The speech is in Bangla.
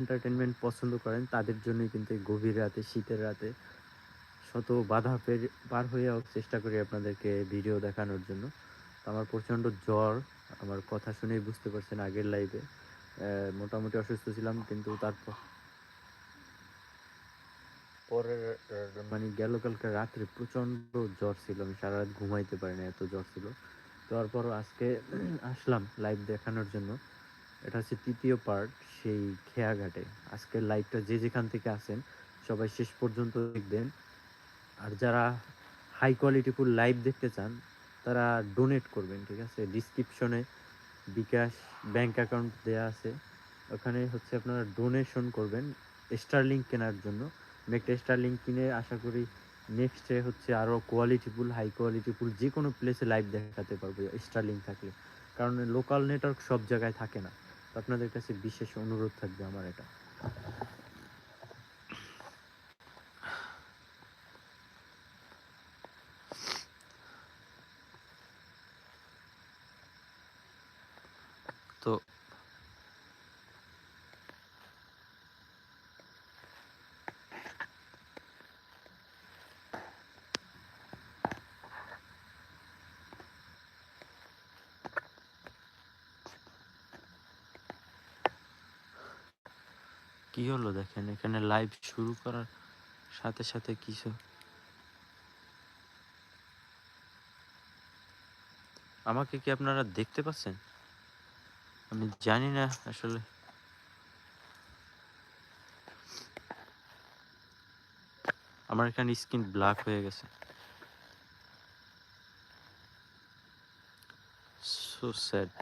এন্টারটেনমেন্ট পছন্দ করেন, তাদের জন্যই কিন্তু এই গভীর রাতে, শীতের রাতে শত বাধা পের- পার হয়েও চেষ্টা করি আপনাদেরকে ভিডিও দেখানোর জন্য। আমার প্রচণ্ড জ্বর, আমার কথা শুনেই বুঝতে পারছেন আগের লাইভে মোটামুটি অসুস্থ ছিলাম, কিন্তু তারপর পরের মানে গেল কালকে রাত্রে প্রচণ্ড জ্বর ছিল, আমি সারা রাত ঘুমাইতে পারিনি, এত জ্বর ছিল। তারপর আজকে আসলাম লাইভ দেখানোর জন্য। এটা হচ্ছে তৃতীয় পার্ট সেই খেয়াঘাটে আজকের লাইভটা যে যেখান থেকে আসেন সবাই শেষ পর্যন্ত দেখবেন। আর যারা হাই কোয়ালিটিফুল লাইভ দেখতে চান, তারা ডোনেট করবেন, ঠিক আছে? ডিসক্রিপশনে বিকাশ ব্যাংক অ্যাকাউন্ট দেওয়া আছে। ওখানে হচ্ছে আপনারা ডোনেশন করবেন স্টারলিং কেনার জন্য। আমি একটা স্টারলিং কিনে আশা করি নেক্সটে হচ্ছে আরও কোয়ালিটিফুল হাই কোয়ালিটিফুল যে কোনো প্লেসে লাইভ দেখাতে পারব স্টারলিং থাকলে। কারণ লোকাল নেটওয়ার্ক সব জায়গায় থাকে না। আপনাদের কাছে বিশেষ অনুরোধ থাকবে আমার এটা। তো কি হলো দেখেন? এখানে লাইভ শুরু করার সাথে সাথে কিছু আমাকে কি আপনারা দেখতে পাচ্ছেন? আমি জানি না আসলে। আমার এখানে স্কিন ব্ল্যাক হয়ে গেছে। So sad